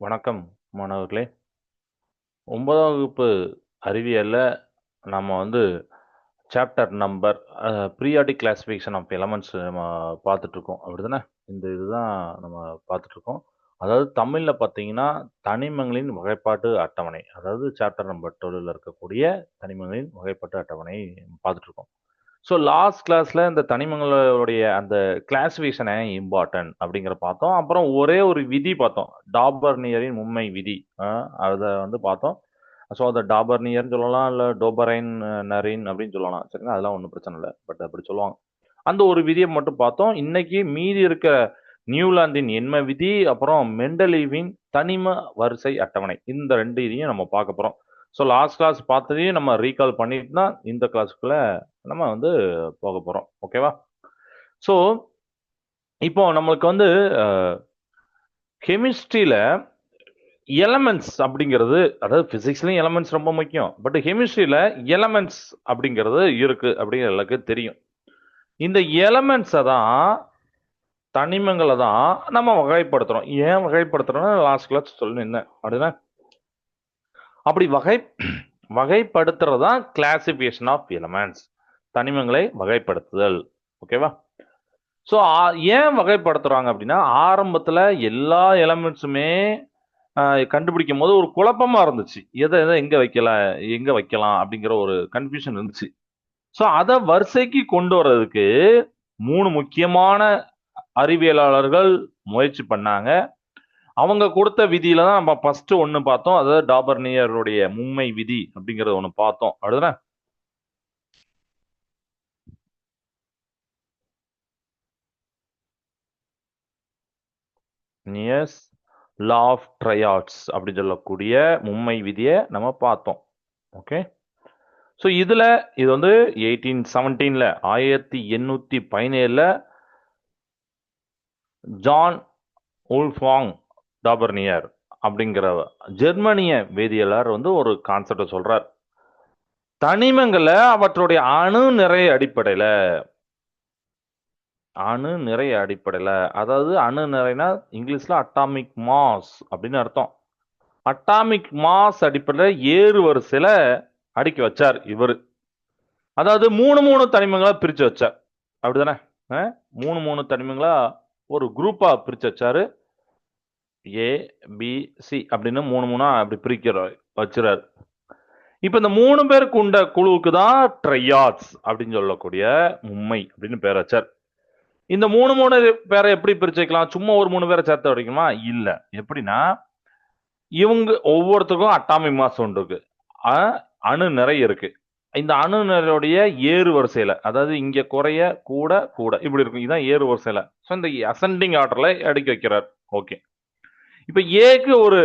வணக்கம் மாணவர்களே. ஒன்பதாம் வகுப்பு அறிவியலில் நம்ம வந்து chapter number periodic classification of elements நம்ம பார்த்துட்ருக்கோம். அப்படி அப்படிதானே? இந்த இதுதான் நம்ம பார்த்துட்ருக்கோம். அதாவது தமிழில் பார்த்தீங்கன்னா தனிமங்களின் வகைப்பாட்டு அட்டவணை அதாவது சாப்டர் நம்பர் டுவெல்ல இருக்கக்கூடிய தனிமங்களின் வகைப்பாட்டு அட்டவணை பார்த்துட்ருக்கோம். ஸோ லாஸ்ட் கிளாஸில் இந்த தனிமங்களுடைய அந்த கிளாசிஃபிகேஷனை இம்பார்ட்டன்ட் அப்படிங்கிற பார்த்தோம். அப்புறம் ஒரே ஒரு விதி பார்த்தோம். டாபர்னியரின் உண்மை விதி. அதை வந்து பார்த்தோம். ஸோ அதை டாபர்னியர்னு சொல்லலாம் இல்லை டோபரைன் நரின் அப்படின்னு சொல்லலாம். சரிங்களா? அதெல்லாம் ஒன்றும் பிரச்சனை இல்லை. பட் அப்படி சொல்லுவாங்க. அந்த ஒரு விதியை மட்டும் பார்த்தோம். இன்னைக்கு மீதி இருக்க நியூலாந்தின் எண்ம விதி அப்புறம் மெண்டலீவின் தனிம வரிசை அட்டவணை. இந்த ரெண்டு இதையும் நம்ம பார்க்க போகிறோம் ஸோ லாஸ்ட் கிளாஸ் பார்த்ததையும் நம்ம ரீகால் பண்ணிட்டு தான் இந்த கிளாஸுக்குள்ள நம்ம வந்து போக போகிறோம் ஓகேவா ஸோ இப்போ நம்மளுக்கு வந்து கெமிஸ்ட்ரியில் எலமெண்ட்ஸ் அப்படிங்கிறது அதாவது ஃபிசிக்ஸ்லையும் எலமெண்ட்ஸ் ரொம்ப முக்கியம். பட் கெமிஸ்ட்ரியில் எலமெண்ட்ஸ் அப்படிங்கிறது இருக்குது அப்படிங்கிற எல்லாருக்கும் தெரியும். இந்த எலமெண்ட்ஸை தான் தனிமங்களை தான் நம்ம வகைப்படுத்துகிறோம் ஏன் வகைப்படுத்துகிறோம்னா லாஸ்ட் கிளாஸ் சொல்லணும் என்ன அப்படின்னா அப்படி வகை வகைப்படுத்துறது தான் கிளாசிஃபிகேஷன் ஆஃப் எலமெண்ட்ஸ் தனிமங்களை வகைப்படுத்துதல். ஓகேவா ஸோ ஏன் வகைப்படுத்துகிறாங்க அப்படின்னா ஆரம்பத்தில் எல்லா எலமெண்ட்ஸுமே கண்டுபிடிக்கும் போது ஒரு குழப்பமாக இருந்துச்சு. எதை எதை எங்கே வைக்கலாம் எங்கே வைக்கலாம் அப்படிங்கிற ஒரு கன்ஃபியூஷன் இருந்துச்சு. ஸோ அதை வரிசைக்கு கொண்டு வர்றதுக்கு மூணு முக்கியமான அறிவியலாளர்கள் முயற்சி பண்ணாங்க. அவங்க கொடுத்த விதியில தான் நம்ம ஃபர்ஸ்ட் ஒன்று பார்த்தோம். அதாவது டாபர்னியருடைய மும்மை விதி அப்படிங்கறத ஒன்று பார்த்தோம். அடுத்த நியஸ் லா ஆஃப் ட்ரையாட்ஸ் அப்படின்னு சொல்லக்கூடிய மும்மை விதியை நம்ம பார்த்தோம். ஓகே ஸோ இதில் இது வந்து எயிட்டீன் செவன்டீனில் ஆயிரத்தி எண்ணூற்றி பதினேழில் ஜான் உல்ஃபாங் டாபர்னியர் அப்படிங்கிற ஜெர்மனிய வேதியியலார் வந்து ஒரு கான்செப்டை சொல்றார். தனிமங்களை அவற்றுடைய அணு நிறைய அடிப்படையில் அணு நிறைய அடிப்படையில் அதாவது அணு நிறைனா இங்கிலீஷ்ல அட்டாமிக் மாஸ் அப்படின்னு அர்த்தம். அட்டாமிக் மாஸ் அடிப்படையில் ஏறு வரிசையில அடுக்கி வச்சார் இவர். அதாவது மூணு மூணு தனிமங்களா பிரிச்சு வச்சார். அப்படிதானே மூணு மூணு தனிமங்களா ஒரு குரூப்பா பிரிச்சு வச்சாரு. ஏ பி சி அப்படின்னு மூணு மூணா அப்படி பிரிக்கிற வச்சுறாரு. இப்போ இந்த மூணு பேருக்கு உண்ட குழுவுக்கு தான் ட்ரையாட்ஸ் அப்படின்னு சொல்லக்கூடிய மும்மை அப்படின்னு பேர் வச்சார். இந்த மூணு மூணு பேரை எப்படி பிரிச்சு வைக்கலாம்? சும்மா ஒரு மூணு பேரை சேர்த்து வரைக்குமா இல்லை. எப்படின்னா இவங்க ஒவ்வொருத்தருக்கும் அட்டாமிக் மாஸ் ஒன்று இருக்கு. அணு நிறைய இருக்கு. இந்த அணு நிறையுடைய ஏறு வரிசையில அதாவது இங்க குறைய கூட கூட இப்படி இருக்கும். இதுதான் ஏறு வரிசையில. ஸோ இந்த அசெண்டிங் ஆர்டர்ல அடுக்கி வைக்கிறார். ஓகே இப்போ ஏக்கு ஒரு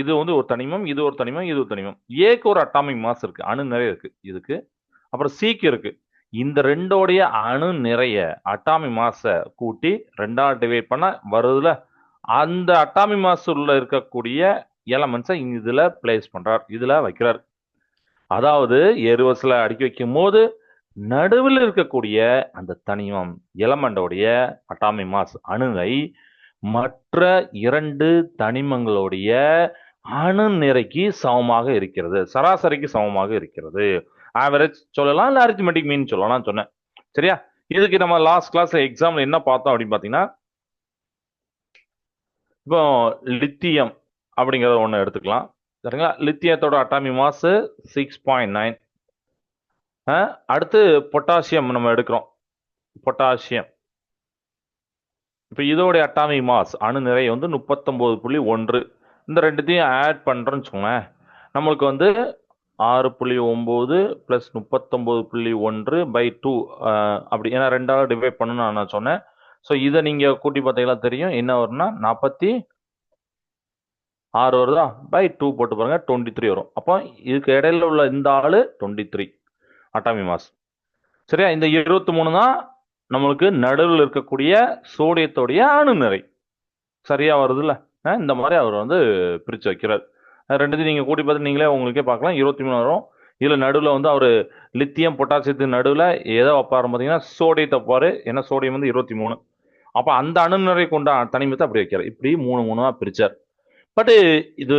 இது வந்து ஒரு தனிமம் இது ஒரு தனிமம் இது ஒரு தனிமம். ஏக்கு ஒரு அட்டாமிக் மாஸ் இருக்கு அணு நிறைய இருக்கு இதுக்கு. அப்புறம் சிக்கு இருக்கு. இந்த ரெண்டோடைய அணு நிறைய அட்டாமிக் மாஸை கூட்டி ரெண்டாவது டிவைட் பண்ண வருதுல அந்த அட்டாமி மாஸ் உள்ள இருக்கக்கூடிய எலமெண்ட்ஸை இதுல பிளேஸ் பண்றார் இதுல வைக்கிறார். அதாவது எருவசில் அடுக்கி வைக்கும் போது நடுவில் இருக்கக்கூடிய அந்த தனிமம் எலமெண்டோடைய அட்டாமி மாஸ் அணுவை மற்ற இரண்டு தனிமங்களுடைய அணு நிறைக்கு சமமாக இருக்கிறது. சராசரிக்கு சமமாக இருக்கிறது. ஆவரேஜ் சொல்லலாம் இல்லை அரித்மெட்டிக் மீன் சொல்லலாம் சொன்னேன். சரியா? இதுக்கு நம்ம லாஸ்ட் கிளாஸ்ல எக்ஸாம்ல என்ன பார்த்தோம் அப்படின்னு பார்த்தீங்கன்னா இப்போ லித்தியம் அப்படிங்கிறத ஒன்று எடுத்துக்கலாம். சரிங்களா? லித்தியத்தோட atomic mass six point nine அடுத்து பொட்டாசியம் நம்ம எடுக்கிறோம். பொட்டாசியம் இப்போ இதோடைய அட்டாமிக் மாஸ் அணு நிறை வந்து முப்பத்தொம்போது புள்ளி ஒன்று. இந்த ரெண்டுத்தையும் ஆட் பண்ணுறோன்னு வச்சுக்கோங்களேன். நம்மளுக்கு வந்து ஆறு புள்ளி ஒம்பது ப்ளஸ் முப்பத்தொம்போது புள்ளி ஒன்று பை டூ அப்படி. ஏன்னா ரெண்டாவது டிவைட் பண்ணணும்னு நான் சொன்னேன். ஸோ இதை நீங்கள் கூட்டி பார்த்தீங்கன்னா தெரியும். என்ன வரும்னா நாற்பத்தி ஆறு வருதா? பை டூ போட்டு பாருங்கள் டுவெண்ட்டி த்ரீ வரும். அப்போ இதுக்கு இடையில உள்ள இந்த ஆள் டுவெண்ட்டி த்ரீ அட்டாமி மாஸ். சரியா? இந்த இருபத்தி மூணு தான் நம்மளுக்கு நடுவில் இருக்கக்கூடிய சோடியத்தோடைய அணு நிறை. சரியா வருதுல்ல? இந்த மாதிரி அவர் வந்து பிரிச்சு வைக்கிறார். ரெண்டுத்தையும் நீங்க கூட்டி பார்த்து நீங்களே உங்களுக்கே பார்க்கலாம். இருபத்தி மூணு வரும். இதுல நடுவில் வந்து அவர் லித்தியம் பொட்டாசியத்து நடுவில் எதை வைப்பாரு. பார்த்தீங்கன்னா சோடியத்தை வைப்பாரு. ஏன்னா சோடியம் வந்து இருபத்தி மூணு. அப்போ அந்த அணு நிறை கொண்ட தனிமத்தை அப்படி வைக்கிறார். இப்படி மூணு மூணா பிரிச்சார். பட்டு இது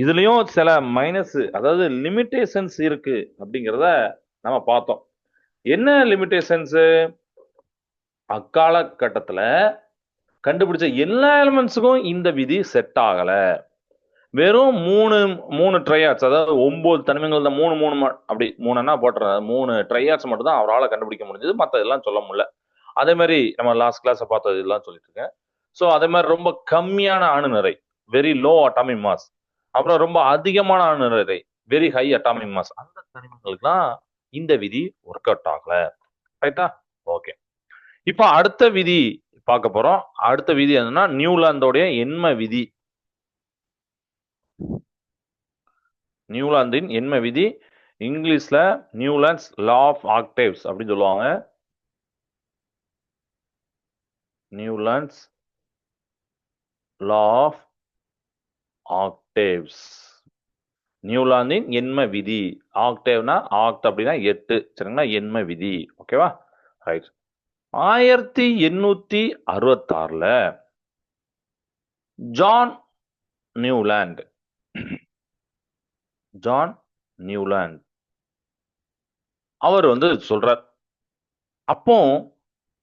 இதுலயும் சில மைனஸ் அதாவது லிமிட்டேஷன்ஸ் இருக்கு அப்படிங்கிறத நம்ம பார்த்தோம். என்ன லிமிட்டேஷன்ஸு அக்காலகட்டத்தில் கண்டுபிடிச்ச எல்லா எலிமெண்ட்ஸுக்கும் இந்த விதி செட் ஆகலை. வெறும் மூணு மூணு ட்ரையாட்ஸ் அதாவது ஒம்பது தனிமைகள் தான் மூணு மூணு அப்படி மூணுன்னா போட்டுற மூணு ட்ரையாட்ஸ் மட்டும் தான் அவரால் கண்டுபிடிக்க முடிஞ்சது. மற்ற இதெல்லாம் சொல்ல முடியல. அதே மாதிரி நம்ம லாஸ்ட் கிளாஸை பார்த்தது இதெல்லாம் சொல்லிட்டு இருக்கேன் ஸோ அதே மாதிரி ரொம்ப கம்மியான அணுநிறை வெரி லோ அட்டாமி மாஸ் அப்புறம் ரொம்ப அதிகமான அணுநிறை வெரி ஹை அட்டாமிக் மாஸ் அந்த தனிமங்களுக்குலாம் இந்த விதி ஒர்க் அவுட் ஆகல ரைட்டா ஓகே இப்போ அடுத்த விதி பார்க்க போறோம். அடுத்த விதி என்னன்னா நியூலாந்தோடைய எண்ம விதி. நியூலாந்தின் எண்ம விதி இங்கிலீஷ்ல நியூலாண்ட்ஸ் லா ஆஃப் ஆக்டேவ்ஸ் அப்படின்னு சொல்லுவாங்க. Newlands law of octaves. நியூலாந்தின் எண்ம விதி. ஆக்டேவ்னா ஆக்ட் அப்படின்னா எட்டு. சரிங்களா? எண்ம விதி. ஓகேவா? ரைட். ஆயிரத்தி எண்ணூத்தி அறுபத்தாறுல ஜான் நியூலாண்ட் ஜான் நியூலாண்ட் அவர் வந்து சொல்றார் அப்போ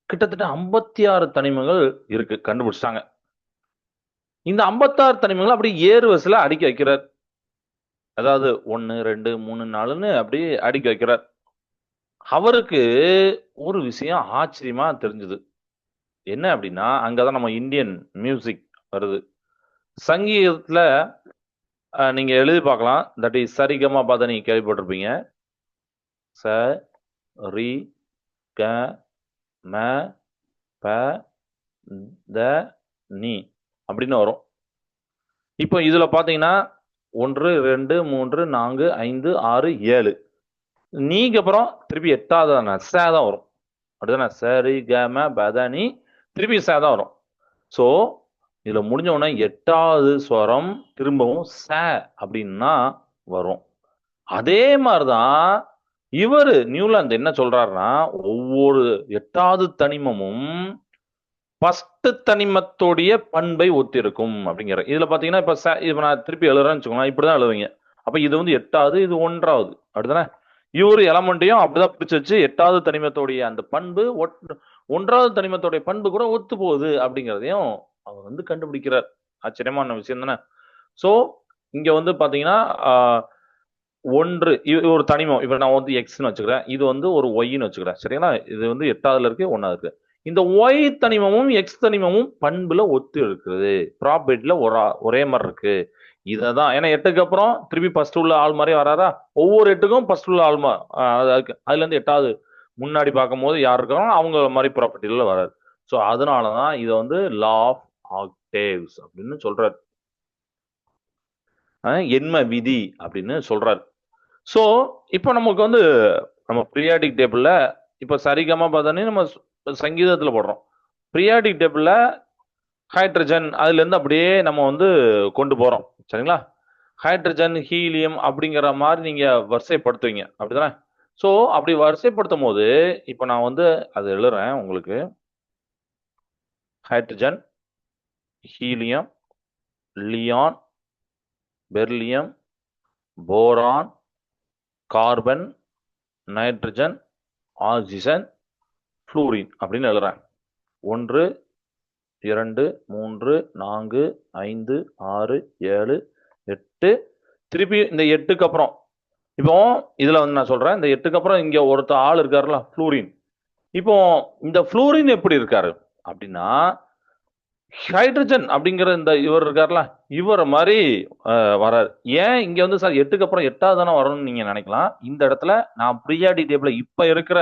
கிட்டத்தட்ட ஐம்பத்தி ஆறு தனிமங்கள் இருக்கு கண்டுபிடிச்சிட்டாங்க. இந்த ஐம்பத்தாறு தனிமங்கள் அப்படியே ஏறு வரிசையில அடுக்கி வைக்கிறார். அதாவது ஒன்று ரெண்டு மூணு நாலுன்னு அப்படியே அடுக்கி வைக்கிறார். அவருக்கு ஒரு விஷயம் ஆச்சரியமா தெரிஞ்சது. என்ன அப்படின்னா அங்கதான் நம்ம இந்தியன் மியூசிக் வருது. சங்கீதத்துல நீங்க எழுதி பார்க்கலாம். தட் இஸ் சரிகமா பதனி கேள்விப்பட்டிருப்பீங்க. ச ரி க ம ப த நீ அப்படின்னு வரும். இப்போ இதுல பாத்தீங்கன்னா ஒன்று ரெண்டு மூன்று நான்கு ஐந்து ஆறு ஏழு. நீக்கு அப்புறம் திருப்பி எட்டாவது சே தான் வரும். அப்படிதானே? சரி கேம பதனி திருப்பி சே தான் வரும். ஸோ இதுல முடிஞ்ச உடனே எட்டாவது ஸ்வரம் திரும்பவும் ச அப்படின்னா வரும். அதே மாதிரிதான் இவர் நியூலாந்து என்ன சொல்றாருன்னா ஒவ்வொரு எட்டாவது தனிமமும் ஃபஸ்ட்டு தனிமத்தோடைய பண்பை ஒத்திருக்கும் அப்படிங்கிற இதுல பாத்தீங்கன்னா இப்ப ச- இப்ப நான் திருப்பி எழுதுறேன்னு வச்சுக்கோங்களேன் இப்படிதான் எழுதுவீங்க அப்ப இது வந்து எட்டாவது இது ஒன்றாவது. அப்படிதானே? இவரு எலமெண்ட்டையும் அப்படிதான் பிடிச்சு வச்சு எட்டாவது தனிமத்தோடைய அந்த பண்பு ஒட்- ஒன்றாவது தனிமத்தோடைய பண்பு கூட ஒத்து போகுது அப்படிங்கிறதையும் அவர் வந்து கண்டுபிடிக்கிறார். ஆச்சரியமான விஷயம் தானே? சோ இங்க வந்து பாத்தீங்கன்னா ஒன்று இது ஒரு தனிமம் இப்ப நான் வந்து எக்ஸ்னு வச்சுக்கிறேன். இது வந்து ஒரு ஒய்ன்னு வச்சுக்கிறேன். சரிங்களா? இது வந்து எட்டாவதுல இருக்கு ஒன்னாவது இருக்கு. இந்த ஒய் தனிமமும் எக்ஸ் தனிமமும் பண்புல ஒத்து இருக்குது ப்ராபர்ட்டில ஒரே மாதிரி இருக்கு. இததான். ஏன்னா எட்டுக்கு அப்புறம் திருப்பி ஃபர்ஸ்ட் உள்ள ஆள் மாதிரி வராரா ஒவ்வொரு எட்டுக்கும் ஃபர்ஸ்ட் உள்ள ஆள் அதுக்கு அதுல இருந்து எட்டாவது முன்னாடி பார்க்கும்போது யார் இருக்காங்களோ அவங்க மாதிரி ப்ராப்பர்ட்டில வராது. ஸோ அதனாலதான் இதை வந்து லா ஆஃப் ஆக்டேவ்ஸ் அப்படின்னு சொல்றாரு. ஆஹ் எண்ம விதி அப்படின்னு சொல்றாரு. ஸோ இப்போ நமக்கு வந்து நம்ம ப்ரியாடிக் டேபிளில் இப்போ சரிகமாக பார்த்தோன்னே நம்ம சங்கீதத்தில் போடுறோம். ப்ரியாடிக் டேபிளில் ஹைட்ரஜன் அதுலேருந்து அப்படியே நம்ம வந்து கொண்டு போகிறோம் சரிங்களா? ஹைட்ரஜன் ஹீலியம் அப்படிங்கிற மாதிரி நீங்க வரிசைப்படுத்துவீங்க. அப்படிதானே? ஸோ அப்படி வரிசைப்படுத்தும் போது இப்போ நான் வந்து அது எழுதுறேன் உங்களுக்கு. Hydrogen helium lithium beryllium boron carbon nitrogen oxygen fluorine அப்படின்னு எழுதுறேன். ஒன்று இரண்டு மூன்று நான்கு ஐந்து ஆறு ஏழு எட்டு. திருப்பி இந்த எட்டுக்கு அப்புறம். இப்போ இதில் வந்து நான் சொல்கிறேன் இந்த எட்டுக்கு அப்புறம் இங்கே ஒருத்த ஆள் இருக்காருல ஃப்ளூரின் இப்போ இந்த ஃப்ளூரின் எப்படி இருக்காரு? அப்படின்னா ஹைட்ரஜன் அப்படிங்கிற இந்த இவர் இருக்கார்ல இவர் மாதிரி வராரு. ஏன் இங்க வந்து சார் எட்டுக்கு அப்புறம் எட்டாவது தானே வரணும்னு நீங்க நினைக்கலாம்? இந்த இடத்துல நான் ப்ரியாடி டேபிள்ல இப்ப இருக்கிற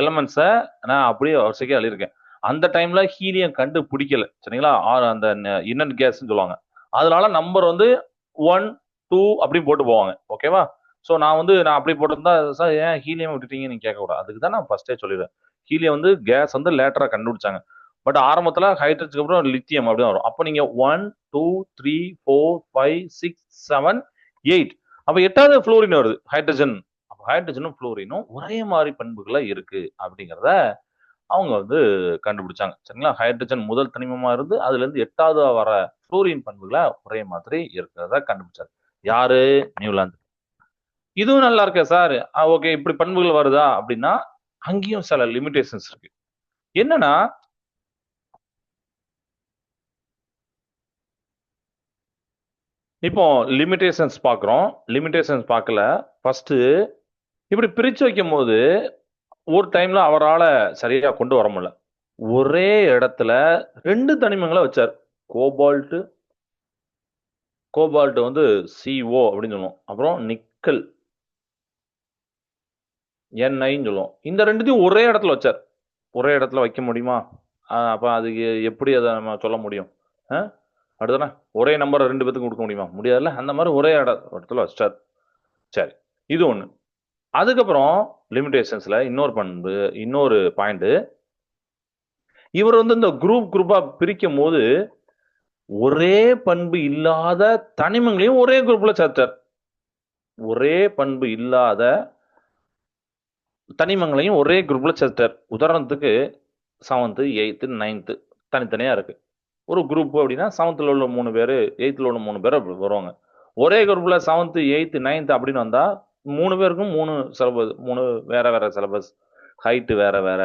எலமெண்ட்ஸை நான் அப்படியே வரிசைக்கு எழுதியிருக்கேன். அந்த டைம்ல ஹீலியம் கண்டு பிடிக்கல சரிங்களா? ஆறு அந்த இன்னன் கேஸ்ன்னு சொல்லுவாங்க. அதனால நம்பர் வந்து ஒன் டூ அப்படி போட்டு போவாங்க. ஓகேவா ஸோ நான் வந்து நான் அப்படி போட்டிருந்தா சார் ஏன் ஹீலியம் விட்டுட்டீங்கன்னு நீங்கள் கேட்கக்கூடாது அதுக்கு தான் நான் ஃபர்ஸ்டே சொல்லிடுறேன் ஹீலியம் வந்து கேஸ் வந்து லேட்டராக கண்டுபிடிச்சாங்க. பட் ஆரம்பத்தில் ஹைட்ரஜனுக்கு அப்புறம் லித்தியம் அப்படி வரும். அப்போ நீங்கள் one two three four five six seven eight அப்போ எட்டாவது ஃப்ளோரின் வருது ஹைட்ரஜன் அப்போ ஹைட்ரஜனும் ஃப்ளோரினும் ஒரே மாதிரி பண்புகளாக இருக்குது அப்படிங்கிறத அவங்க வந்து கண்டுபிடிச்சாங்க. சரிங்களா? ஹைட்ரஜன் முதல் தனிமமா இருந்து அதுல இருந்து எட்டாவது வர ஃப்ளோரின் பண்புகளை ஒரே மாதிரி இருக்கிறதா கண்டுபிடிச்சாரு. யாரு? நியூலாந்து. இதுவும் நல்லா இருக்கே சார் ஓகே இப்படி பண்புகள் வருதா? அப்படின்னா அங்கேயும் சில லிமிடேஷன்ஸ் இருக்கு. என்னன்னா இப்போ லிமிடேஷன்ஸ் பார்க்குறோம் லிமிடேஷன்ஸ் பார்க்கல ஃபர்ஸ்ட் இப்படி பிரிச்சு வைக்கும் போது ஒரு டைம்ல அவரால் சரியா கொண்டு வர முடியல. ஒரே இடத்துல ரெண்டு தனிமங்களை வச்சார். கோபால்ட்டு கோபால்ட் வந்து சிஓ அப்படின்னு சொல்லுவோம். அப்புறம் நிக்கல் என்ஐன்னு சொல்லுவோம். இந்த ரெண்டுத்தையும் ஒரே இடத்துல வச்சார். ஒரே இடத்துல வைக்க முடியுமா? அப்போ அதுக்கு எப்படி அதை நம்ம சொல்ல முடியும்? அடுத்தானே ஒரே நம்பர் ரெண்டு பேத்துக்கும் கொடுக்க முடியுமா? முடியாதுல்ல? அந்த மாதிரி ஒரே இட இடத்துல வச்சார். சரி இது ஒன்று அதுக்கப்புறம் லிமிடேஷன்ஸ்ல இன்னொரு பண்பு இன்னொரு பாயிண்ட் இவர் வந்து இந்த குரூப் குரூப்பா பிரிக்கும் போது ஒரே பண்பு இல்லாத தனிமங்களையும் ஒரே குரூப்ல சேர்த்தார். ஒரே பண்பு இல்லாத தனிமங்களையும் ஒரே குரூப்ல சேர்த்தார். உதாரணத்துக்கு செவன்த்து எயித்து நைன்த்து தனித்தனியா இருக்கு. ஒரு குரூப் அப்படின்னா செவன்த்தில் உள்ள மூணு பேர் எயித்தில் உள்ள மூணு பேர் அப்படி வருவாங்க. ஒரே குரூப்ல செவன்த்து எயித்து நைன்த்து அப்படின்னு வந்தா மூணு பேருக்கும் மூணு சிலபஸ் மூணு வேற வேற சிலபஸ் ஹைட்டு வேற வேற.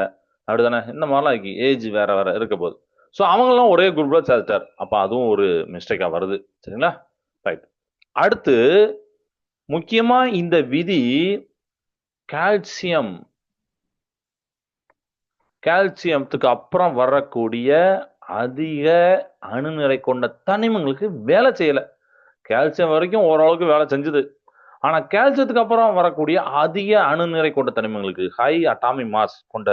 அப்படிதானே? இந்த மாதிரிலாம் இருக்கு. ஏஜ் வேற வேற இருக்க போகுது. ஸோ அவங்களாம் ஒரே குரூப்ல சேர்த்துட்டார் அப்போ அதுவும் ஒரு மிஸ்டேக்கா வருது. சரிங்களா? ரைட் அடுத்து முக்கியமா இந்த விதி கால்சியம் கால்சியத்துக்கு அப்புறம் வரக்கூடிய அதிக அணுநிறை கொண்ட தனிமங்களுக்கு வேலை செய்யல. கால்சியம் வரைக்கும் ஓரளவுக்கு வேலை செஞ்சுது. ஆனால் கால்சியத்துக்கு அப்புறம் வரக்கூடிய அதிக அணுநிறை கொண்ட தனிமங்களுக்கு ஹை அட்டாமி மாஸ் கொண்ட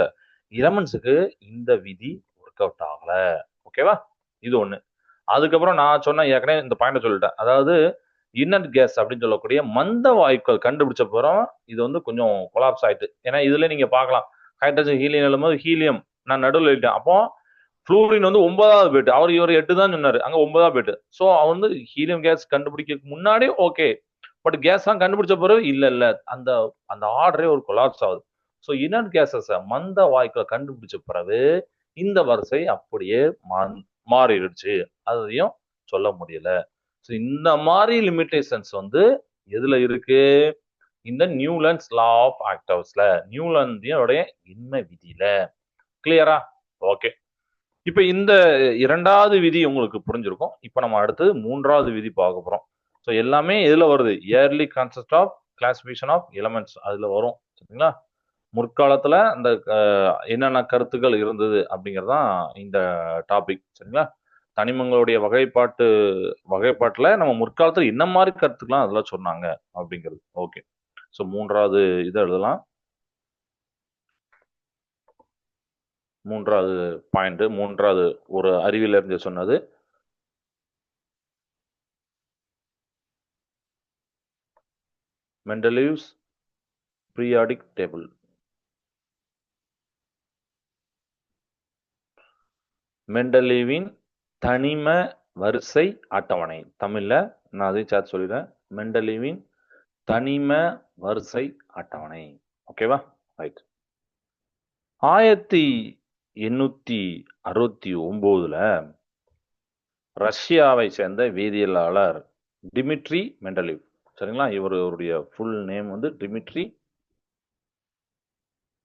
இலமன்ஸுக்கு இந்த விதி ஒர்க் அவுட் ஆகல. ஓகேவா இது ஒன்று அதுக்கப்புறம் நான் சொன்ன ஏற்கனவே இந்த பாயிண்ட் சொல்லிட்டேன். அதாவது இன்னட் கேஸ் அப்படின்னு சொல்லக்கூடிய மந்த வாயுக்கள் கண்டுபிடிச்ச அப்புறம் இது வந்து கொஞ்சம் கொலாப்ஸ் ஆயிட்டு. ஏன்னா இதுல நீங்க பார்க்கலாம். ஹைட்ரஜன் ஹீலியம் எழும்போது ஹீலியம் நான் நடுவில் எழுதிட்டேன். அப்போ ஃப்ளூரின் வந்து ஒன்பதாவது பேட்டு அவர் இவர் எட்டு தான் சொன்னார். அங்கே ஒன்பதாவது பேட்டு ஸோ அவர் வந்து ஹீலியம் கேஸ் கண்டுபிடிக்கிறதுக்கு முன்னாடி ஓகே பட் கேஸ்லாம் கண்டுபிடிச்ச பிறகு இல்லை இல்லை. அந்த அந்த ஆர்டரே ஒரு கொலாப்ஸ் ஆகுது. ஸோ இன்னட் கேசஸ் மந்த வாயுக்களை கண்டுபிடிச்ச பிறகு இந்த வரிசை அப்படியே மாறிடுச்சு. அதையும் சொல்ல முடியல. ஸோ இந்த மாதிரி லிமிட்டேஷன்ஸ் வந்து எதுல இருக்கு? இந்த நியூலன்ஸ் லா ஆஃப் ஆக்டர்ஸ்ல நியூலந்தியோடைய இன்மை விதியில. கிளியரா ஓகே இப்ப இந்த இரண்டாவது விதி உங்களுக்கு புரிஞ்சிருக்கும். இப்ப நம்ம அடுத்து மூன்றாவது விதி பார்க்க போறோம். ஸோ எல்லாமே இதில் வருது? Early concept of classification of elements அதில் வரும். சரிங்களா? முற்காலத்தில் அந்த என்னென்ன கருத்துக்கள் இருந்தது அப்படிங்கிறது தான் இந்த டாபிக் சரிங்களா? தனிமங்களுடைய வகைப்பாட்டு வகைப்பாட்டில் நம்ம முற்காலத்தில் என்ன மாதிரி கருத்துக்கெல்லாம் அதெல்லாம் சொன்னாங்க அப்படிங்கிறது. ஓகே ஸோ மூன்றாவது இதை எழுதலாம். மூன்றாவது பாயிண்ட் மூன்றாவது ஒரு அறிவியல் அறிஞர் சொன்னது. Mendeleev's periodic table. மெண்டலீவின் தனிம வரிசை அட்டவணை. தமிழ்ல நான் அதையும் சேர்த்து சொல்லிடுறேன். மெண்டலீவின் தனிம வரிசை அட்டவணை. ஓகேவா ரைட் ஆயிரத்தி எண்ணூத்தி அறுபத்தி ஒன்பதுல ரஷ்யாவை சேர்ந்த வேதியியலாளர் டிமிட்ரி மெண்டலிவ். சரிங்களா? இவருடைய ஃபுல் நேம் வந்து டிமிட்ரி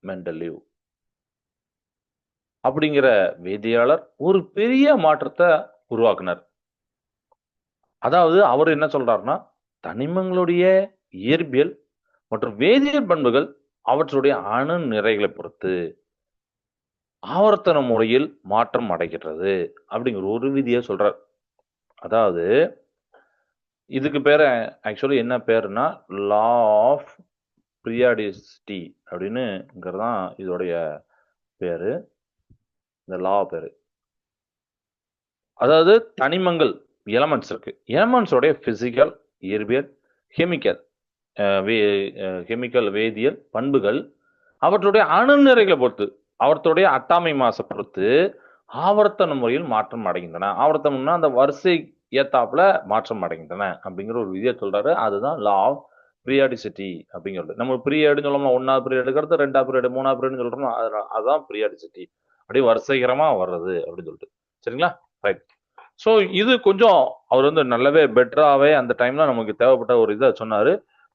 மெண்டலிவ் அப்படிங்கிற வேதியாளர் ஒரு பெரிய மாற்றத்தை உருவாக்குனார். அதாவது அவர் என்ன சொல்றாருன்னா தனிமங்களுடைய இயற்பியல் மற்றும் வேதியியல் பண்புகள் அவற்றுடைய அணு நிறைகளை பொறுத்து ஆவர்த்தன முறையில் மாற்றம் அடைகிறது அப்படிங்கிற ஒரு விதியை சொல்றார். அதாவது இதுக்கு பேர் ஆக்சுவலி என்ன பேருனா லா ஆஃப் பிரியாடிசிட்டி அப்படின்னுங்கிறதான் இதோடைய பேர். இந்த லா பேர். அதாவது தனிமங்கள் எலமெண்ட்ஸ் இருக்கு. எலமெண்ட்ஸோடைய பிசிக்கல் இயற்பியல் கெமிக்கல் கெமிக்கல் வேதியியல் பண்புகள் அவற்றுடைய அணுநிறைகளை பொறுத்து அவற்றுடைய அட்டாமை மாசை பொறுத்து ஆவர்த்தன முறையில் மாற்றம் அடைகின்றன. ஆவர்த்தனம்னா அந்த வரிசை ஏத்தாப்புல மாற்றம் அடைகின்றன அப்படிங்கிற ஒரு விதியை சொல்றாரு. அதுதான் லா ஆஃப் ப்ரியாடிசிட்டி அப்படிங்கிறது. நம்ம ப்ரீயடுன்னு சொல்லணும் ஒன்றாவது பீரியடுக்கு அடுத்து ரெண்டாவது பீரியட் மூணாவது பீரியட்னு சொல்றோம்னா அதுதான் ப்ரியாடிசிட்டி அப்படியே வரிசைகரமா வர்றது அப்படின்னு சொல்லிட்டு. சரிங்களா? ரைட் ஸோ இது கொஞ்சம் அவர் வந்து நல்லாவே பெட்டராகவே அந்த டைம்ல நமக்கு தேவைப்பட்ட ஒரு இதை சொன்னாரு.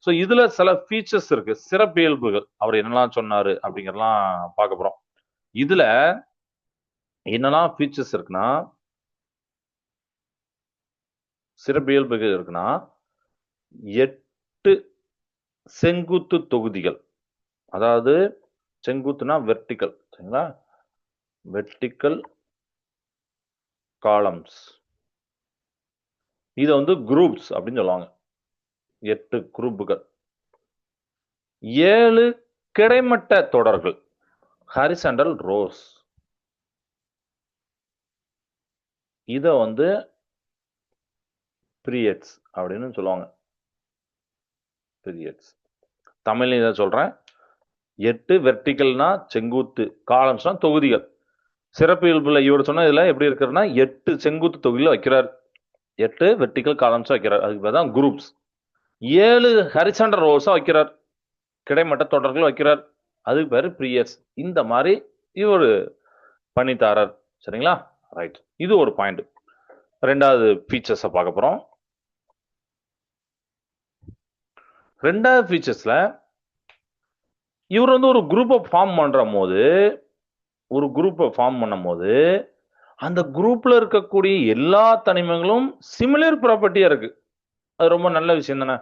ஸோ இதுல சில ஃபீச்சர்ஸ் இருக்கு. சிறப்பியல்புகள். அவர் என்னெல்லாம் சொன்னாரு அப்படிங்கிறலாம் பார்க்க போறோம். இதுல என்னெல்லாம் ஃபீச்சர்ஸ் இருக்குன்னா சிறப்பியல்புகள் இருக்குன்னா எட்டு செங்குத்து தொகுதிகள். அதாவது செங்குத்துனா வெர்டிக்கல் சரிங்களா? வெர்டிக்கல் காலம்ஸ் இதை வந்து குரூப்ஸ் அப்படின்னு சொல்லுவாங்க. எட்டு குரூப்புகள் ஏழு கிடைமட்ட தொடர்கள். ஹரிசண்டல் ரோஸ் இதை வந்து பீரியட்ஸ் அப்படின்னு சொல்லுவாங்க. பீரியட்ஸ் தமிழ்ல இதை சொல்கிறேன் எட்டு வெர்டிக்கல்னா செங்குத்து காலம்ஸ்னா தொகுதிகள். சிறப்பு இயல்புல இவர் சொன்ன இதில் எப்படி இருக்கிறன்னா எட்டு செங்குத்து தொகுதியில் வைக்கிறார். எட்டு வெர்டிக்கல் காலம்ஸாக வைக்கிறார். அதுக்கு பேர் தான் குரூப்ஸ் ஏழு ஹரிசண்டர் ரோஸாக வைக்கிறார். கிடைமட்ட தொடர்கள் வைக்கிறார். அதுக்கு பேர் பிரியர்ஸ் இந்த மாதிரி இவர் பண்ணித்தாரர். சரிங்களா? ரைட் இது ஒரு பாயிண்ட் ரெண்டாவது ஃபீச்சர்ஸை பார்க்க போகிறோம் ரெண்டாவது ஃபீச்சர்ஸில் இவர் வந்து ஒரு குரூப்பை ஃபார்ம் பண்ணுற போது ஒரு குரூப்பை ஃபார்ம் பண்ணும் போது அந்த குரூப்பில் இருக்கக்கூடிய எல்லா தனிமங்களும் சிமிலர் ப்ராப்பர்ட்டியாக இருக்கு. அது ரொம்ப நல்ல விஷயம் தானே?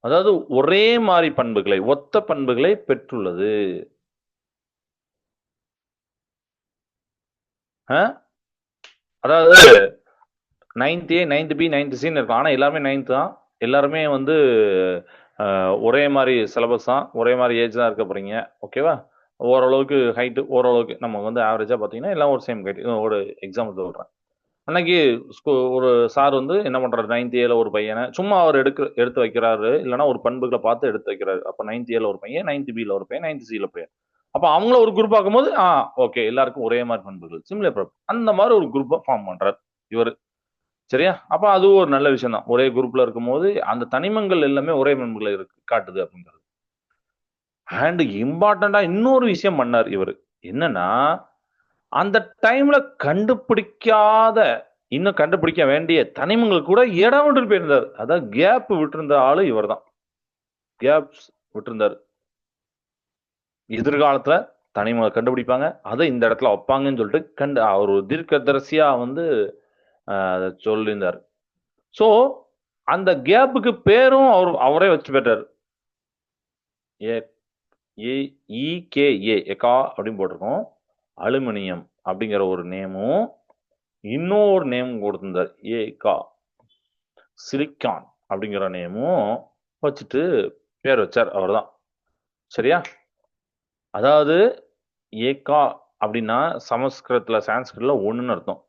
அதாவது ஒரே மாதிரி பண்புகளை ஒத்த பண்புகளை பெற்றுள்ளது. ஆ? அதாவது ninth A ninth B ninth சின்னு இருக்கும். ஆனா எல்லாருமே நைன்த் தான். எல்லாருமே வந்து ஒரே மாதிரி சிலபஸ் தான். ஒரே மாதிரி ஏஜ் தான் இருக்க போறீங்க. ஓகேவா ஓரளவுக்கு ஹைட்டு ஓரளவுக்கு நம்ம வந்து ஆவரேஜா பார்த்தீங்கன்னா எல்லாம் ஒரு சேம் ஹைட் ஒரு எக்ஸாம்பிள் சொல்கிறேன் அன்னைக்கு ஸ்கூ- ஒரு சார் வந்து என்ன பண்ணுறாரு நைன்த் ஏல ஒரு பையனை சும்மா அவர் எடுக்க எடுத்து வைக்கிறாரு. இல்லைனா ஒரு பண்புகளை பார்த்து எடுத்து வைக்கிறாரு. அப்போ நைன்த் ஏல ஒரு பையன் நைன்த் பியில் ஒரு பையன் நைன்த் சியில் பையன். அப்போ அவங்கள ஒரு குரூப் பார்க்கும்போது ஆ ஓகே எல்லாருக்கும் ஒரே மாதிரி பண்புகள் சிம்லர் அந்த மாதிரி ஒரு குரூப்பை ஃபார்ம் பண்றாரு இவர். சரியா? அப்போ அது ஒரு நல்ல விஷயம் தான். ஒரே குரூப்ல இருக்கும்போது அந்த தனிமங்கள் எல்லாமே ஒரே பண்புகளை இருக்கு காட்டுது அப்படிங்கிறது அண்ட் இம்பார்ட்டண்டா இன்னொரு விஷயம் பண்ணார் இவர். என்னன்னா அந்த டைம்ல கண்டுபிடிக்காத இன்னும் கண்டுபிடிக்க வேண்டிய தனிமங்கள் கூட இடம் விட்டு போயிருந்தார். அதான் கேப் விட்டுருந்த ஆளு இவர் தான் கேப்ஸ் விட்டுருந்தார். எதிர்காலத்துல தனிமங்களை கண்டுபிடிப்பாங்க. அதை இந்த இடத்துல வைப்பாங்கன்னு சொல்லிட்டு கண்டு அவர் தீர்க்கதரிசியாக தீர்க்கதரிசியா வந்து அதை சொல்லியிருந்தார். ஸோ அந்த கேப்புக்கு பேரும் அவர் அவரே வச்சு பெற்றார். ஏ எக்கா அப்படின்னு போட்டிருக்கோம். அலுமினியம் அப்படிங்கிற ஒரு நேமும் இன்னொரு நேம் கொடுத்திருந்தார். ஏகா சிலிக்கான் அப்படிங்கிற நேமும் வச்சுட்டு பேர் வச்சார் அவர் தான் சரியா? அதாவது ஏகா அப்படின்னா சமஸ்கிருதத்தில் சான்ஸ்கிருத்தில் ஒன்றுன்னு அர்த்தம்.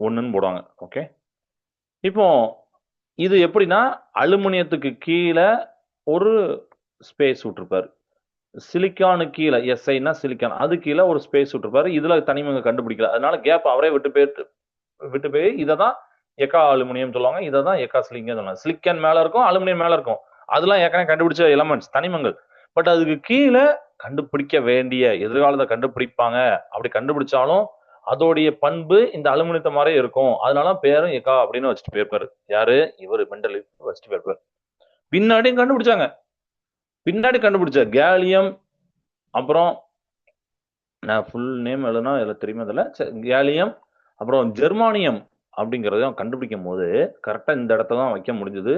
ஒன்றுன்னு போடுவாங்க. ஓகே? இப்போ இது எப்படின்னா அலுமினியத்துக்கு கீழே ஒரு ஸ்பேஸ் விட்டுருப்பாரு. சிலிக்கானு கீழே எஸ்ஐனா சிலிக்கான். அது கீழே ஒரு ஸ்பேஸ் விட்டுருப்பாரு. இதில் தனிமங்க கண்டுபிடிக்கல. அதனால கேப் அவரே விட்டு போயிட்டு விட்டு போய் இதை தான் எக்கா அலுமினியம் சொல்லுவாங்க. இதை தான் எக்கா சிலிங்கன்னு சொல்லுவாங்க. சிலிக்கான் மேலே இருக்கும் அலுமினியம் மேலே இருக்கும். அதெல்லாம் ஏற்கனவே கண்டுபிடிச்ச எலமெண்ட்ஸ் தனிமங்கள். பட் அதுக்கு கீழே கண்டுபிடிக்க வேண்டிய எதிர்காலத்தை கண்டுபிடிப்பாங்க. அப்படி கண்டுபிடிச்சாலும் அதோடைய பண்பு இந்த அலுமினியத்தை மாதிரியே இருக்கும். அதனால பேரும் எக்கா அப்படின்னு வச்சுட்டு போயிருப்பாரு. யாரு? இவர் மெண்டல் வச்சுட்டு போயிருப்பாரு. பின்னாடியும் கண்டுபிடிச்சாங்க. பின்னாடி கண்டுபிடிச்ச கேலியம் அப்புறம் நான் ஃபுல் நேம் எழுதுனா எல்லாம் தெரியுமா அதில் கேலியம் அப்புறம் ஜெர்மானியம் அப்படிங்கிறதையும் கண்டுபிடிக்கும் போது கரெக்டாக இந்த இடத்த தான் வைக்க முடிஞ்சது.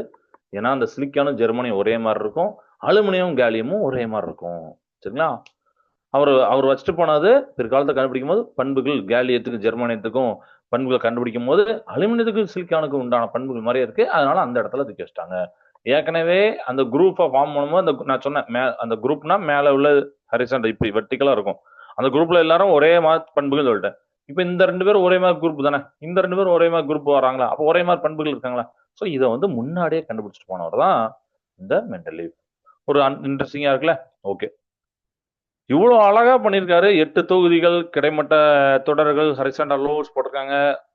ஏன்னா அந்த சிலிக்கானும் ஜெர்மனியும் ஒரே மாதிரி இருக்கும். அலுமினியம் கேலியமும் ஒரே மாதிரி இருக்கும். சரிங்களா? அவர் அவர் வச்சுட்டு போனது பிற்காலத்தை கண்டுபிடிக்கும் போது பண்புகள் கேலியத்துக்கும் ஜெர்மானியத்துக்கும் பண்புகளை கண்டுபிடிக்கும் போது அலுமினியத்துக்கும் சிலிக்கானுக்கும் உண்டான பண்புகள் மாதிரியே இருக்கு. அதனால அந்த இடத்துல தூக்கி வச்சிட்டாங்க. ஏற்கனவே அந்த குரூப்பை ஃபார்ம் பண்ணும்போது அந்த நான் சொன்னேன் மே அந்த குரூப்னா மேலே உள்ள ஹரிசன் இப்படி வெர்டிக்கலாக இருக்கும். அந்த குரூப்ல எல்லாரும் ஒரே மாதிரி பண்புகள் சொல்லிட்டேன். இப்போ இந்த ரெண்டு பேரும் ஒரே மாதிரி குரூப் தானே? இந்த ரெண்டு பேரும் ஒரே மாதிரி குரூப் வராங்களா? அப்போ ஒரே மாதிரி பண்புகள் இருக்காங்களா? ஸோ இதை வந்து முன்னாடியே கண்டுபிடிச்சிட்டு போனவர் தான் இந்த மென்டல் லீவ் ஒரு இன்ட்ரெஸ்டிங்கா இருக்குல்ல? ஓகே இவ்வளோ அழகா பண்ணியிருக்காரு. எட்டு தொகுதிகள் கிடைமட்ட தொடர்கள் ஹரிசாண்டா லோஸ் போட்டிருக்காங்க.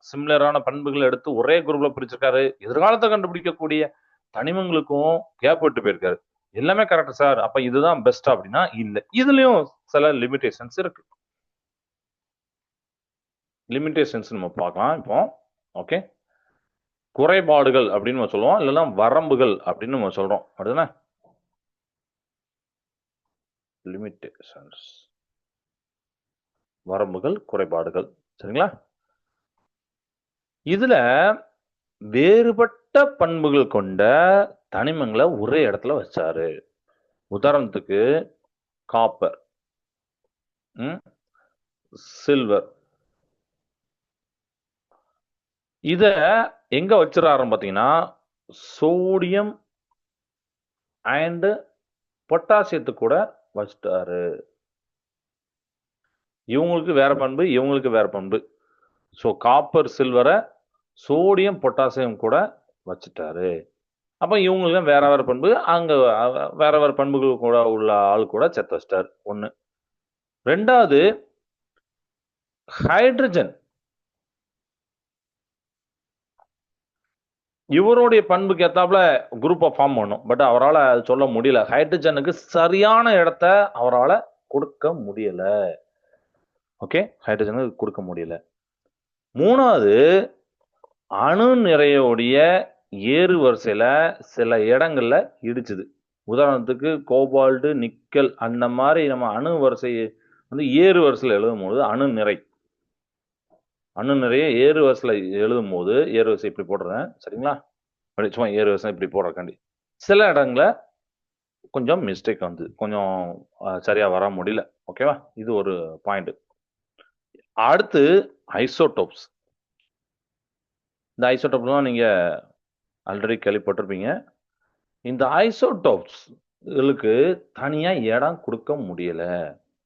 சிம்லரான பண்புகள் எடுத்து ஒரே குரூப்ல பிரிச்சிருக்காரு. எதிர்காலத்தை கண்டுபிடிக்கக்கூடிய தனிமங்களுக்கும் கேப் விட்டு போயிருக்காரு. எல்லாமே கரெக்ட் சார் அப்ப இதுதான் பெஸ்ட் அப்படின்னா இல்லை. இதுலயும் சில லிமிடேஷன்ஸ் இருக்கு. லிமிடேஷன்ஸ் நம்ம பார்க்கலாம் இப்போ. ஓகே குறைபாடுகள் அப்படின்னு நம்ம சொல்லுவோம். இல்லைன்னா வரம்புகள் அப்படின்னு நம்ம சொல்றோம். அப்படிதானே? லிமிட்டேஷன்ஸ் வரம்புகள் குறைபாடுகள் சரிங்களா? இதுல வேறுபட்ட பண்புகள் கொண்ட தனிமங்களை ஒரே இடத்துல வச்சாரு. உதாரணத்துக்கு காப்பர் சில்வர் இத எங்க வச்சிடறாருன்னு பாத்தீங்கன்னா சோடியம் அண்ட் பொட்டாசியத்து கூட வச்சிட்டாரு இவங்களுக்கு வேற பண்பு இவங்களுக்கு வேற பண்பு. ஸோ காப்பர் சில்வரை சோடியம் பொட்டாசியம் கூட வச்சுட்டாரு. அப்போ இவங்களுக்கு வேற வேற பண்பு அங்கே வேற வேற பண்புகள் கூட உள்ள ஆள் கூட செத்து வச்சிட்டார். ஒன்று ரெண்டாவது ஹைட்ரஜன் இவருடைய பண்புக்கு ஏத்தாப்புல குரூப்பை ஃபார்ம் பண்ணும். பட் அவரால் அது சொல்ல முடியல. ஹைட்ரஜனுக்கு சரியான இடத்த அவரால் கொடுக்க முடியல. ஓகே ஹைட்ரஜனுக்கு கொடுக்க முடியல. மூணாவது அணு நிறையோடைய ஏறு வரிசையில சில இடங்கள்ல இடிச்சுது. உதாரணத்துக்கு கோபால்டு நிக்கல் அந்த மாதிரி நம்ம அணு வரிசை வந்து ஏறு வரிசையில் எழுதும் போது அணு நிறை. அண்ணன் நிறைய ஏறு வரிசையில் எழுதும் போது ஏறு வரிசை இப்படி போடுறேன். சரிங்களா? அப்படி சும்மா ஏறு வரிசை இப்படி போடுறக்காண்டி சில இடங்களில் கொஞ்சம் மிஸ்டேக் வந்து கொஞ்சம் சரியாக வர முடியல. ஓகேவா இது ஒரு பாயிண்ட் அடுத்து ஐசோடோப்ஸ் இந்த ஐசோடோப்லாம் நீங்கள் ஆல்ரெடி கேள்விப்பட்டிருப்பீங்க. இந்த ஐசோடோப்ஸ்களுக்கு தனியாக இடம் கொடுக்க முடியலை.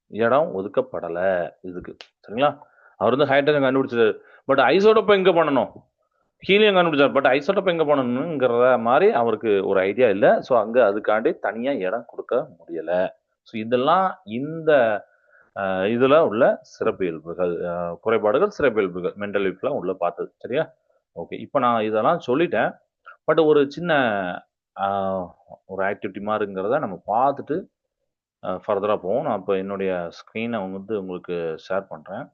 இடம் ஒதுக்கப்படலை. இதுக்கு. சரிங்களா? அவர் வந்து ஹைட்ரஜன் கண்டுபிடிச்சாரு பட் ஐசோடோப் எங்கே பண்ணணும்? ஹீலியம் கண்டுபிடிச்சார். பட் ஐசோடோப் எங்கே பண்ணணுங்கிறத மாதிரி அவருக்கு ஒரு ஐடியா இல்லை. ஸோ அங்கே அதுக்காண்டி தனியாக இடம் கொடுக்க முடியலை. ஸோ இதெல்லாம் இந்த இதில் உள்ள சிறப்பியல்புகள் குறைபாடுகள் சிறப்பியல்புகள் மென்டல் வீக்லாம் உள்ள பார்த்தது. சரியா? ஓகே இப்போ நான் இதெல்லாம் சொல்லிட்டேன். பட் ஒரு சின்ன ஒரு ஆக்டிவிட்டி மாதிரிங்கிறத நம்ம பார்த்துட்டு ஃபர்தராக போவோம். நான் இப்போ என்னுடைய ஸ்க்ரீனை வந்து உங்களுக்கு ஷேர் பண்ணுறேன்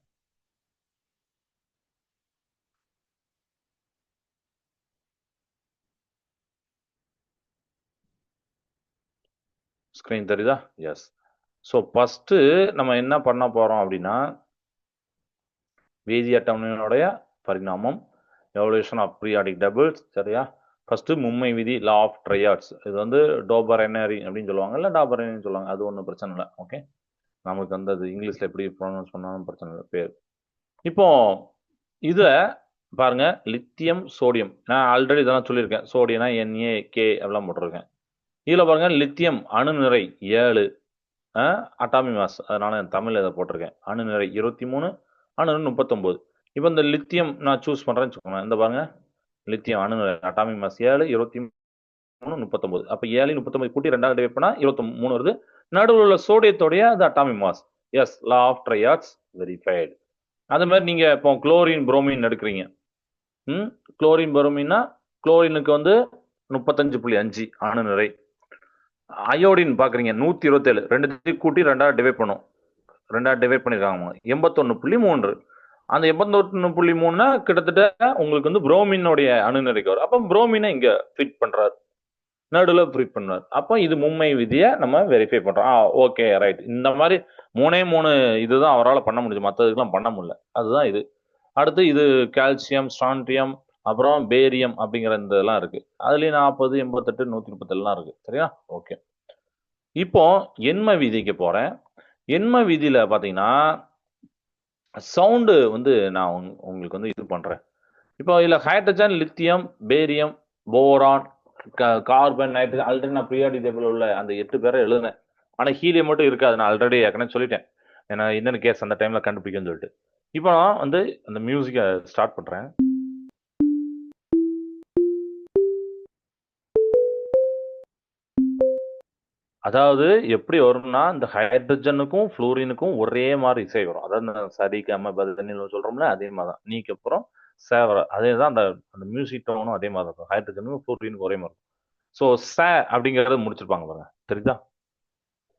ஸ்க்ரீன் தெரியுதா? எஸ் ஸோ ஃபஸ்ட்டு நம்ம என்ன பண்ண போகிறோம் அப்படின்னா வேதி அட்டவணையினுடைய பரிணாமம் எவல்யூஷன் ஆஃப் பீரியாடிக் டபுள்ஸ் சரியா? ஃபஸ்ட்டு மும்மை விதி லா ஆஃப் ட்ரையாட்ஸ் இது வந்து டோபர் எனரி அப்படின்னு சொல்லுவாங்க. இல்லை டாபர் எனரின்னு சொல்லுவாங்க. அது ஒன்றும் பிரச்சனை இல்லை. ஓகே நமக்கு வந்து அது இங்கிலீஷில் எப்படி ப்ரொனவுன்ஸ் பண்ணாலும் பிரச்சனை இல்லை. பேர். இப்போ இதில் பாருங்க. லித்தியம் சோடியம் நான் ஆல்ரெடி இதெல்லாம் சொல்லியிருக்கேன். சோடியம்னா என்ஏ கே அப்படிலாம் போட்டிருக்கேன். இதில் பாருங்க லித்தியம் அணு நிறை ஏழு. அட்டாமி மாஸ் அதனால என் தமிழில் இதை போட்டிருக்கேன். அணு நிறை இருபத்தி மூணு அணு முப்பத்தொம்போது. இப்போ இந்த லித்தியம் நான் சூஸ் பண்ணுறேன்னு வச்சுக்கோங்க இந்த பாருங்க லித்தியம் அணு நிறை அட்டாமி மாஸ் ஏழு இருபத்தி மூணு முப்பத்தொம்போது. அப்போ ஏழு முப்பத்தொம்பது கூட்டி ரெண்டாவது டிவைட் பண்ணால் இருபத்தி மூணு வருது. நடுவில் உள்ள சோடியத்தோடைய அது atomic mass is law of triads verified அது மாதிரி நீங்கள் இப்போ குளோரின் புரோமின் எடுக்கிறீங்க. ம் குளோரின் புரோமின்னா குளோரினுக்கு வந்து முப்பத்தஞ்சு புள்ளி அஞ்சு அணு நிறை. அயோடின் பார்க்குறீங்க நூற்றி இருபத்தேழு ரெண்டுத்தையும் கூட்டி ரெண்டாவது டிவைட் பண்ணும். ரெண்டாவது டிவைட் பண்ணியிருக்காங்க எண்பத்தொன்று புள்ளி மூன்று. அந்த எண்பத்தொன்று புள்ளி மூணுனா கிட்டத்தட்ட உங்களுக்கு வந்து புரோமினுடைய அணுநிலைக்கு வரும். அப்போ புரோமினை இங்கே ஃபிட் பண்ணுறாரு நடுவில் ஃபிட் பண்ணுவார். அப்போ இது மும்மை விதியை நம்ம வெரிஃபை பண்ணுறோம் ஆ ஓகே ரைட் இந்த மாதிரி மூணே மூணு இதுதான் அவரால் பண்ண முடியுது மற்றதுக்கெல்லாம் பண்ண முடியல. அதுதான் இது. அடுத்து இது கால்சியம் ஸ்டான்ட்ரியம் அப்புறம் பேரியம் அப்படிங்கிற இந்த இதெல்லாம் இருக்கு. அதுலேயும் நாற்பது எண்பத்தெட்டு நூற்றி முப்பத்தெல்லாம் இருக்கு. சரியா? ஓகே. இப்போ எண்ம விதிக்கு போகிறேன் எண்ம விதியில் பார்த்தீங்கன்னா சவுண்டு வந்து நான் உங்களுக்கு வந்து இது பண்ணுறேன் இப்போ இதில் hydrogen lithium barium boron carbon nitrogen already நான் ப்ரியாடி டேபிள் உள்ள அந்த எட்டு பேரை எழுதினேன். ஆனால் ஹீலியம் மட்டும் இருக்காது. நான் ஆல்ரெடி ஏற்கனவே சொல்லிட்டேன். ஏன்னா என்னென்ன கேஸ் அந்த டைமில் கண்டுபிடிக்கும்னு சொல்லிட்டு. இப்போ நான் வந்து அந்த மியூசிக்கை ஸ்டார்ட் பண்ணுறேன் அதாவது எப்படி வரும்னா இந்த ஹைட்ரஜனுக்கும் ஃப்ளூரினுக்கும் ஒரே மாதிரி இசை வரும். அதாவது இந்த சரி கம பத சொல்றோம்ல அதே மாதிரி தான் நீக்கு அப்புறம் சேவர அதே தான் அந்த அந்த மியூசிக் டோனும் அதே மாதிரி இருக்கும் ஹைட்ரஜனுக்கும் ஃப்ளூரினுக்கும் ஒரே மாதிரி இருக்கும். ஸோ ச அப்படிங்கறத முடிச்சிருப்பாங்க பாருங்க. தெரியுதா?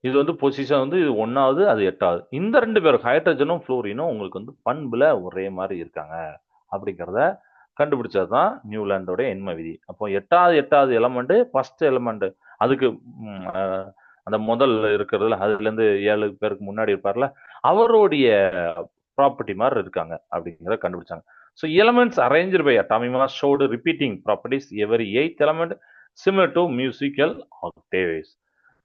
இது வந்து பொசிஷன் வந்து இது ஒன்னாவது அது எட்டாவது. இந்த ரெண்டு பேரும் ஹைட்ரஜனும் ஃப்ளோரினும் உங்களுக்கு வந்து பண்புல ஒரே மாதிரி இருக்காங்க அப்படிங்கிறத கண்டுபிடிச்சது தான் நியூலாண்டோட எண்ம விதி. அப்போ எட்டாவது எட்டாவது எலமெண்ட் ஃபர்ஸ்ட் எலமெண்ட் அதுக்கு அந்த முதல் இருக்கிறதுல அதுல இருந்து ஏழு பேருக்கு முன்னாடி இருப்பார்ல அவருடைய ப்ராப்பர்ட்டி மாதிரி இருக்காங்க அப்படிங்கிறத கண்டுபிடிச்சாங்க. So elements arranged by அட்டாமிமா showed repeating properties every eighth element similar to musical octaves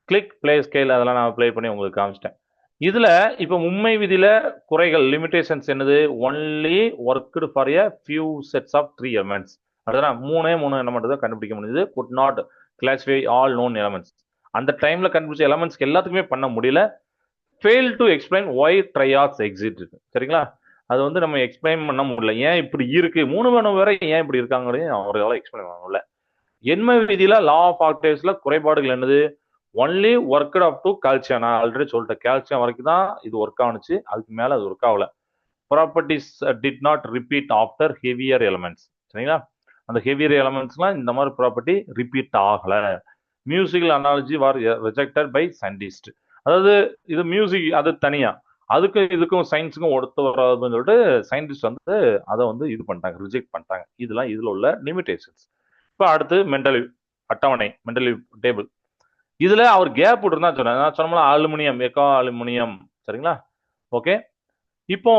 click play scale அதெல்லாம் நான் ப்ளே பண்ணி உங்களுக்கு காமிச்சிட்டேன். இதுல இப்ப உண்மை விதியில குறைகள் லிமிடேஷன்ஸ் என்னது? Only worked for a few sets of three elements அதுதான் மூணே மூணு எலமெண்ட் தான் கண்டுபிடிக்க முடியுது could not classify all known elements அந்த டைம்ல கண்டுபிடிச்ச எலமெண்ட்ஸ்க்கு எல்லாத்துக்குமே பண்ண முடியல. Fail to explain why triads exist சரிங்களா? அது வந்து நம்ம எக்ஸ்பிளைன் பண்ண முடியல. ஏன் இப்படி இருக்கு? மூணு மணி வரை ஏன் இப்படி இருக்காங்கன்னு அவர்களால் எக்ஸ்பிளைன் பண்ண முடியல. எண்ம விதியில லா ஆஃப் ஆக்டேவ்ஸ்ல குறைபாடுகள் என்னது? Only work up to calcium நான் ஆல்ரெடி சொல்லிட்டேன். கால்சியம் வரைக்கும் தான் இது ஒர்க் ஆனிச்சு. அதுக்கு மேல அது ஒர்க் ஆகல. Properties did not repeat after heavier elements சரிங்களா? அந்த ஹெவியர் எலமெண்ட்ஸ்லாம் இந்த மாதிரி ப்ராப்பர்ட்டி ரிப்பீட் ஆகலை. Musical analogy was rejected by scientist அதாவது இது மியூசிக் அது தனியாக அதுக்கும் இதுக்கும் சயின்ஸுக்கும் ஒடுத்து வராதுன்னு சொல்லிட்டு சயின்டிஸ்ட் வந்து அதை வந்து இது பண்ணிட்டாங்க ரிஜெக்ட் பண்ணிட்டாங்க. இதெல்லாம் இதில் உள்ள லிமிடேஷன்ஸ் இப்போ அடுத்து மென்டலி அட்டவணை மென்டலி டேபிள் இதில் அவர் கேப் விட்டுருந்தா சொன்னேன் நான் சொன்னோம்ல அலுமினியம் எக்கோ அலுமினியம். சரிங்களா? ஓகே இப்போ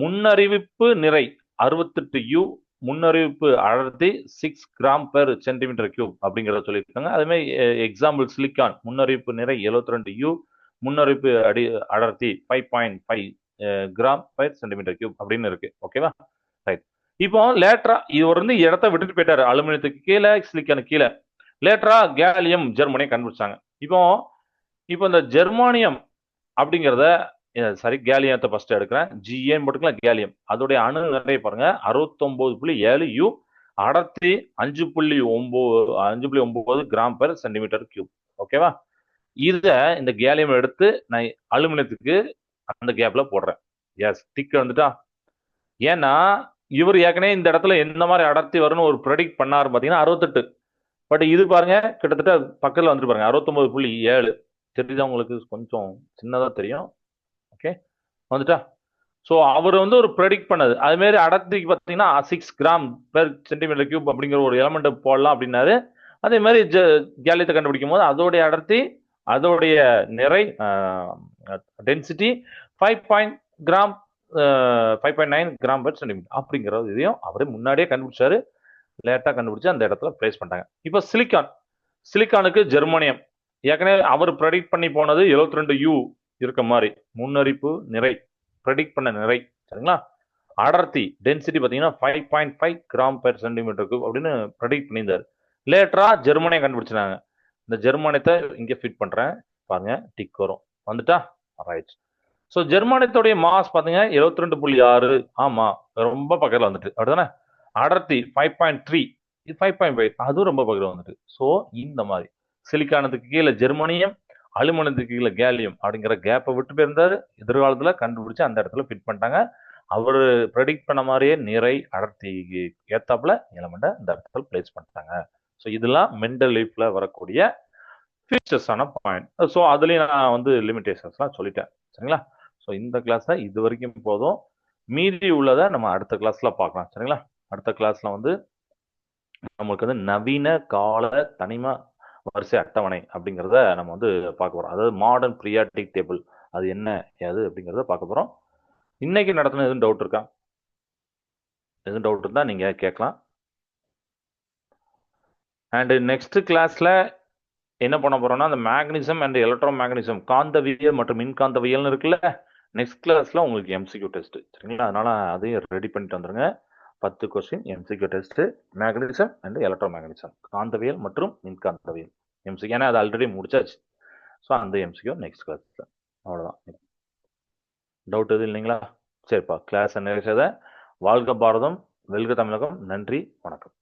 முன்னறிவிப்பு நிறை அறுபத்தெட்டு யூ முன்னறிவிப்பு அடர்த்தி six gram per centimetre cube அப்படிங்கிறத சொல்லியிருக்காங்க. அதே எக்ஸாம்பிள் சிலிக்கான் eh, முன்னறிவிப்பு நிறை 72 ரெண்டு யூ முன்னறிவிப்பு அடி அடர்த்தி five point five gram per centimetre cube அப்படின்னு இருக்கு. ஓகேவா ரைட் இப்போ லேட்டரா இவர் வந்து இடத்த விட்டுட்டு போயிட்டாரு. அலுமினியத்துக்கு கீழே சிலிக்கானுக்கு கீழே. லேட்டரா கேலியம் ஜெர்மனியை கண்டுபிடிச்சாங்க. இப்போ இப்போ இந்த ஜெர்மானியம் அப்படிங்கிறத சாரி கேலியத்தை ஃபர்ஸ்ட் எடுக்கிறேன். ஜிஏன்னு போட்டுக்கலாம் கேலியம். அதோடைய அணு நிறைய பாருங்க. அறுபத்தொன்பது புள்ளி ஏழு யூ அடர்த்தி அஞ்சு புள்ளி ஒன்பது அஞ்சு புள்ளி ஒன்பது கிராம் பெர் சென்டிமீட்டர் கியூப் ஓகேவா இதை இந்த கேலியம் எடுத்து நான் அலுமினியத்துக்கு அந்த கேப்ல போடுறேன். எஸ் டிக் வந்துட்டா. ஏன்னா இவர் ஏற்கனவே இந்த இடத்துல எந்த மாதிரி அடர்த்தி வரும்னு ஒரு ப்ரெடிக்ட் பண்ணாரு பார்த்தீங்கன்னா அறுபத்தெட்டு பட் இது பாருங்க கிட்டத்தட்ட பக்கத்தில் வந்துட்டு பாருங்க. அறுபத்தொம்பது புள்ளி ஏழு. தெரியுதா உங்களுக்கு கொஞ்சம் சின்னதாக தெரியும். ஓகே வந்துட்டா? ஸோ அவர் வந்து ஒரு ப்ரெடிக்ட் பண்ணது அது மாதிரி அடர்த்திக்கு பார்த்தீங்கன்னா six gram per centimetre cube அப்படிங்கிற ஒரு எலமெண்ட் போடலாம் அப்படின்னாரு. அதே மாதிரி கேலியத்தை கண்டுபிடிக்கும் போது அதோடைய அடர்த்தி அதோடைய நிறை density five point gram five point nine gram per centimetre அப்படிங்கிற இதையும் அவரே முன்னாடியே கண்டுபிடிச்சாரு. லேட்டாக கண்டுபிடிச்சு அந்த இடத்துல பிளேஸ் பண்ணிட்டாங்க. இப்போ சிலிக்கான் சிலிக்கானுக்கு ஜெர்மனியம். ஏற்கனவே அவர் ப்ரெடிக்ட் பண்ணி போனது 72 ரெண்டு யூ இருக்க மாதிரி. முன்னறிப்பு நிறை. ப்ரெடிக்ட் பண்ண நிறை. சரிங்களா? அடர்த்தி டென்சிட்டி பார்த்தீங்கன்னா five point five gram per சென்டிமீட்டருக்கு அப்படின்னு ப்ரெடிக்ட் பண்ணியிருந்தார். லேட்டராக ஜெர்மனியை கண்டுபிடிச்சினாங்க இந்த ஜெர்மானியத்தை இங்கே ஃபிட் பண்ணுறேன் பாருங்க டிக் வரும். வந்துட்டா? ரைட் ஸோ ஜெர்மானியத்துடைய மாஸ் பார்த்தீங்கன்னா 72.6 ரெண்டு புள்ளி ஆறு. ஆமாம் ரொம்ப பக்கத்தில் வந்துட்டு. அப்படிதானே அடர்த்தி ஃபைவ் பாயிண்ட் த்ரீ இது ஃபைவ் பாயிண்ட் ஃபைவ் அதுவும் ரொம்ப பக்கத்தில் வந்துட்டு. ஸோ இந்த மாதிரி. சிலிக்கானத்துக்கு கீழே ஜெர்மனியம் அலுமினியத்துக்கு கீழே கேலியம் அப்படிங்கிற கேப்பை விட்டு போயிருந்தாரு. எதிர்காலத்தில் கண்டுபிடிச்சு அந்த இடத்துல ஃபிட் பண்ணிட்டாங்க. அவர் ப்ரெடிக்ட் பண்ண மாதிரியே நிறை அடர்த்தி ஏத்தாப்புல எலமெண்ட்டை இந்த இடத்துல பிளேஸ் பண்ணிட்டாங்க. ஸோ இதெல்லாம் மென்டல் லைஃப்ல வரக்கூடிய ஃபீச்சர்ஸான பாயிண்ட் ஸோ அதுலேயும் நான் வந்து லிமிடேஷன்ஸ்லாம் சொல்லிட்டேன். சரிங்களா? ஸோ இந்த கிளாஸை இது வரைக்கும் போதும். மீதி உள்ளதை நம்ம அடுத்த கிளாஸ்ல பார்க்கலாம். சரிங்களா? அடுத்த கிளாஸ்ல வந்து நம்மளுக்கு வந்து நவீன கால தனிம வரிசை அட்டவணை அப்படிங்கிறத நம்ம வந்து பார்க்க போகிறோம் அதாவது மாடர்ன் ப்ரியாட்டிக் டேபிள் அது என்ன ஏது அப்படிங்கிறத பார்க்க போகிறோம் இன்னைக்கு நடத்தின எதுவும் டவுட் இருக்கா? எதுவும் டவுட் இருந்தால் நீங்கள் கேட்கலாம். அண்டு நெக்ஸ்ட் கிளாஸில் என்ன பண்ண போகிறோம்னா அந்த மேக்னிசம் அண்ட் எலக்ட்ரோ மேக்னிசம் காந்தவியல் மற்றும் மின்காந்தவியல்னு இருக்குல்ல நெக்ஸ்ட் கிளாஸில் உங்களுக்கு எம்சிக்யூ டெஸ்ட்டு சரிங்களா? அதனால் அதையும் ரெடி பண்ணிட்டு வந்துருங்க. பத்து question MCQ test magnetism and electromagnetism காந்தவியல் மற்றும் மின்காந்தவியல். எம்சிக்யூ ஏன்னா அது ஆல்ரெடி முடிச்சாச்சு. ஸோ அந்த எம்சிக்யூ நெக்ஸ்ட் கிளாஸ் அவ்வளோதான் டவுட் எதுவும் இல்லைங்களா? சரிப்பா. கிளாஸ் நிறைவேற்றத வாழ்க பாரதம் வெல்க தமிழகம். நன்றி வணக்கம்.